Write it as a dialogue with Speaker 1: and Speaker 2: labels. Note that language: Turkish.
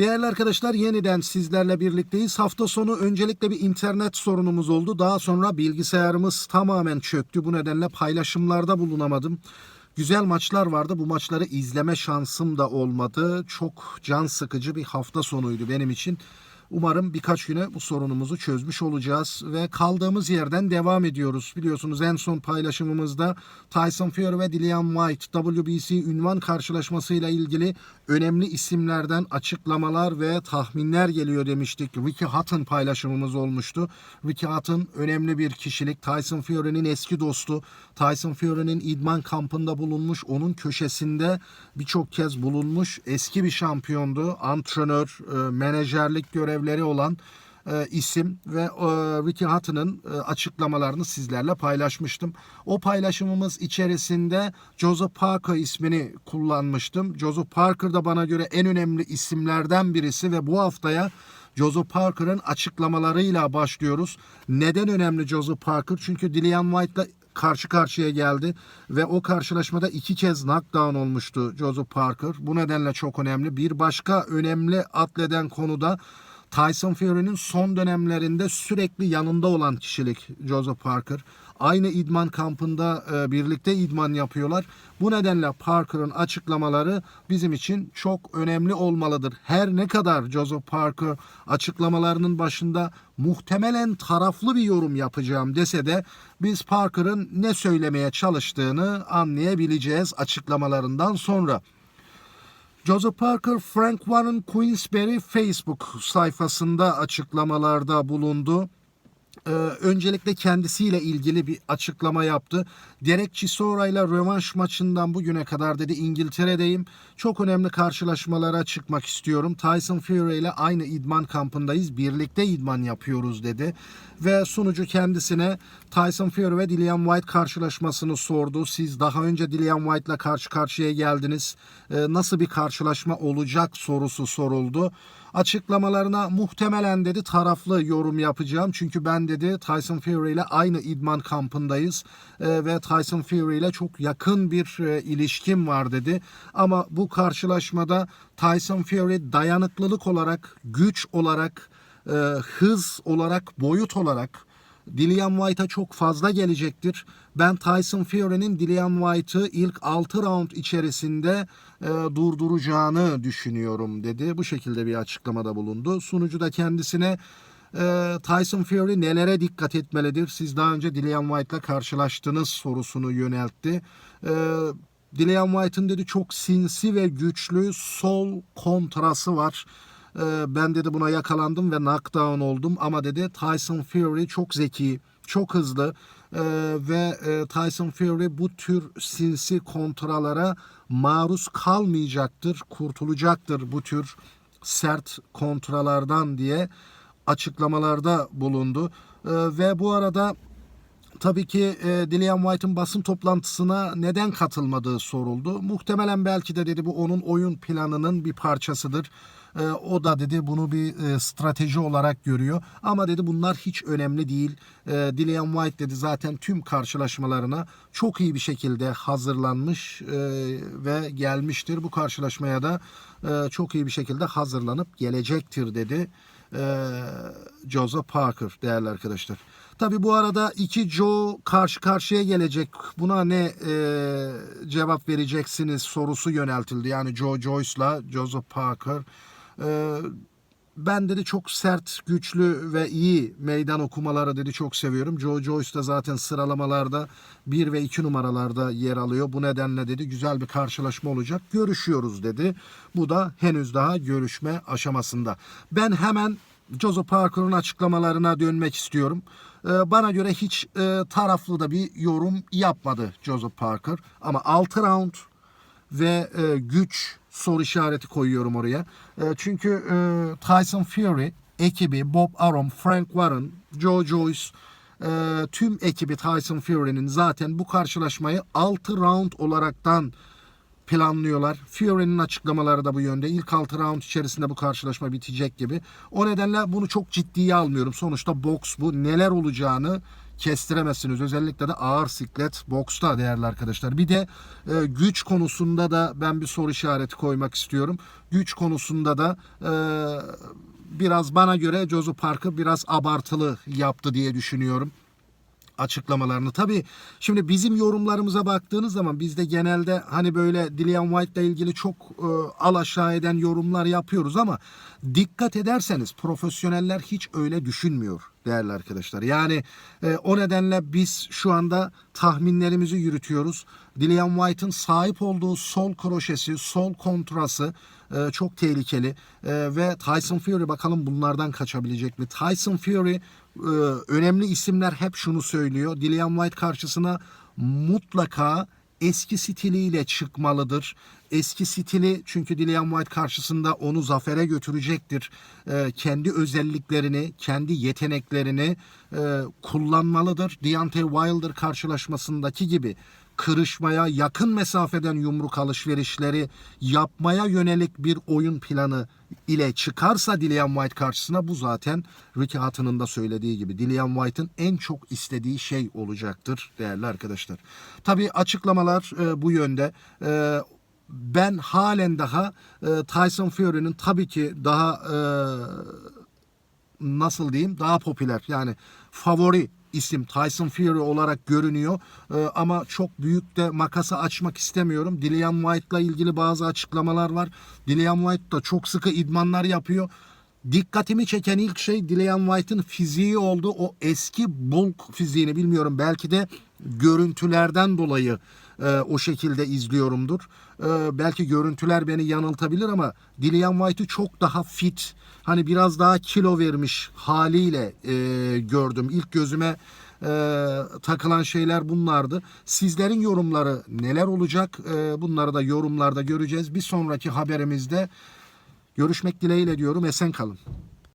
Speaker 1: Değerli arkadaşlar yeniden sizlerle birlikteyiz. Hafta sonu öncelikle bir internet sorunumuz oldu. Daha sonra bilgisayarımız tamamen çöktü. Bu nedenle paylaşımlarda bulunamadım. Güzel maçlar vardı. Bu maçları izleme şansım da olmadı. Çok can sıkıcı bir hafta sonuydu benim için. Umarım birkaç güne bu sorunumuzu çözmüş olacağız ve kaldığımız yerden devam ediyoruz. Biliyorsunuz en son paylaşımımızda Tyson Fury ve Dillian White WBC ünvan karşılaşmasıyla ilgili önemli isimlerden açıklamalar ve tahminler geliyor demiştik. Ricky Hatton paylaşımımız olmuştu. Ricky Hatton önemli bir kişilik. Tyson Fury'nin eski dostu. Tyson Fury'nin idman kampında bulunmuş. Onun köşesinde birçok kez bulunmuş. Eski bir şampiyondu. Antrenör, e, menajerlik görevleri olan e, isim ve e, Ricky Hatton'ın e, açıklamalarını sizlerle paylaşmıştım. O paylaşımımız içerisinde Joseph Parker ismini kullanmıştım. Joseph Parker da bana göre en önemli isimlerden birisi ve bu haftaya Joseph Parker'ın açıklamalarıyla başlıyoruz. Neden önemli Joseph Parker? Çünkü Dillian White'la karşı karşıya geldi ve o karşılaşmada iki kez knockdown olmuştu Joseph Parker. Bu nedenle çok önemli. Bir başka önemli atleden konuda Tyson Fury'nin son dönemlerinde sürekli yanında olan kişilik Joseph Parker. Aynı idman kampında e, birlikte idman yapıyorlar. Bu nedenle Parker'ın açıklamaları bizim için çok önemli olmalıdır. Her ne kadar Joseph Parker açıklamalarının başında muhtemelen taraflı bir yorum yapacağım dese de biz Parker'ın ne söylemeye çalıştığını anlayabileceğiz açıklamalarından sonra. Joseph Parker, Frank Warren Queensberry Facebook sayfasında açıklamalarda bulundu. Ee, öncelikle kendisiyle ilgili bir açıklama yaptı. Derek Chisora ile rövanş maçından bugüne kadar dedi İngiltere'deyim. Çok önemli karşılaşmalara çıkmak istiyorum. Tyson Fury ile aynı idman kampındayız. Birlikte idman yapıyoruz dedi. Ve sunucu kendisine Tyson Fury ve Dillian White karşılaşmasını sordu. Siz daha önce Dillian White ile karşı karşıya geldiniz. Ee, nasıl bir karşılaşma olacak sorusu soruldu açıklamalarına muhtemelen dedi taraflı yorum yapacağım. Çünkü ben dedi Tyson Fury ile aynı idman kampındayız e, ve Tyson Fury ile çok yakın bir e, ilişkim var dedi. Ama bu karşılaşmada Tyson Fury dayanıklılık olarak, güç olarak, e, hız olarak, boyut olarak Dillian White'a çok fazla gelecektir. Ben Tyson Fury'nin Dillian White'ı ilk 6 round içerisinde e, durduracağını düşünüyorum dedi. Bu şekilde bir açıklamada bulundu. Sunucu da kendisine e, Tyson Fury nelere dikkat etmelidir? Siz daha önce Dillian White'la karşılaştınız sorusunu yöneltti. E, Dillian White'ın dedi çok sinsi ve güçlü sol kontrası var. Ee, ben dedi buna yakalandım ve knockdown oldum ama dedi Tyson Fury çok zeki, çok hızlı ee, ve e, Tyson Fury bu tür sinsi kontralara maruz kalmayacaktır, kurtulacaktır bu tür sert kontralardan diye açıklamalarda bulundu. Ee, ve bu arada Tabii ki e, Dillian White'ın basın toplantısına neden katılmadığı soruldu. Muhtemelen belki de dedi bu onun oyun planının bir parçasıdır. E, o da dedi bunu bir e, strateji olarak görüyor. Ama dedi bunlar hiç önemli değil. E, Dillian White dedi zaten tüm karşılaşmalarına çok iyi bir şekilde hazırlanmış e, ve gelmiştir. Bu karşılaşmaya da e, çok iyi bir şekilde hazırlanıp gelecektir dedi e, Joseph Parker değerli arkadaşlar. Tabi bu arada iki Joe karşı karşıya gelecek. Buna ne e, cevap vereceksiniz sorusu yöneltildi. Yani Joe Joyce'la Joseph Parker. E, ben dedi çok sert, güçlü ve iyi meydan okumaları dedi çok seviyorum. Joe Joyce da zaten sıralamalarda 1 ve 2 numaralarda yer alıyor. Bu nedenle dedi güzel bir karşılaşma olacak. Görüşüyoruz dedi. Bu da henüz daha görüşme aşamasında. Ben hemen Joseph Parker'ın açıklamalarına dönmek istiyorum. Ee, bana göre hiç e, taraflı da bir yorum yapmadı Joseph Parker. Ama 6 round ve e, güç soru işareti koyuyorum oraya. E, çünkü e, Tyson Fury ekibi Bob Arum, Frank Warren, Joe Joyce e, tüm ekibi Tyson Fury'nin zaten bu karşılaşmayı 6 round olaraktan planlıyorlar. Fury'nin açıklamaları da bu yönde. İlk 6 round içerisinde bu karşılaşma bitecek gibi. O nedenle bunu çok ciddiye almıyorum. Sonuçta boks bu. Neler olacağını kestiremezsiniz. Özellikle de ağır siklet boksta değerli arkadaşlar. Bir de e, güç konusunda da ben bir soru işareti koymak istiyorum. Güç konusunda da e, biraz bana göre Jozu Park'ı biraz abartılı yaptı diye düşünüyorum açıklamalarını. Tabii şimdi bizim yorumlarımıza baktığınız zaman biz de genelde hani böyle Dillian White ile ilgili çok e, al aşağı eden yorumlar yapıyoruz ama dikkat ederseniz profesyoneller hiç öyle düşünmüyor değerli arkadaşlar. Yani e, o nedenle biz şu anda tahminlerimizi yürütüyoruz. Dillian White'ın sahip olduğu sol kroşesi, sol kontrası e, çok tehlikeli E, ve Tyson Fury bakalım bunlardan kaçabilecek mi? Tyson Fury e, önemli isimler hep şunu söylüyor. Dillian White karşısına mutlaka eski stiliyle çıkmalıdır. Eski stili çünkü Dillian White karşısında onu zafere götürecektir. E, kendi özelliklerini, kendi yeteneklerini e, kullanmalıdır. Deontay Wilder karşılaşmasındaki gibi kırışmaya, yakın mesafeden yumruk alışverişleri yapmaya yönelik bir oyun planı ile çıkarsa Dillian White karşısına bu zaten Ricky Hatton'ın da söylediği gibi Dillian White'ın en çok istediği şey olacaktır değerli arkadaşlar. Tabii açıklamalar e, bu yönde. E, ben halen daha e, Tyson Fury'nin tabii ki daha e, nasıl diyeyim daha popüler yani favori isim Tyson Fury olarak görünüyor Ee, ama çok büyük de makası açmak istemiyorum. Dillian White'la ilgili bazı açıklamalar var. Dillian White da çok sıkı idmanlar yapıyor. Dikkatimi çeken ilk şey Dillian White'ın fiziği oldu. O eski bulk fiziğini bilmiyorum. Belki de görüntülerden dolayı e, o şekilde izliyorumdur. E, belki görüntüler beni yanıltabilir ama Dillian White'ı çok daha fit, hani biraz daha kilo vermiş haliyle e, gördüm. İlk gözüme e, takılan şeyler bunlardı. Sizlerin yorumları neler olacak? E, bunları da yorumlarda göreceğiz. Bir sonraki haberimizde görüşmek dileğiyle diyorum. Esen kalın.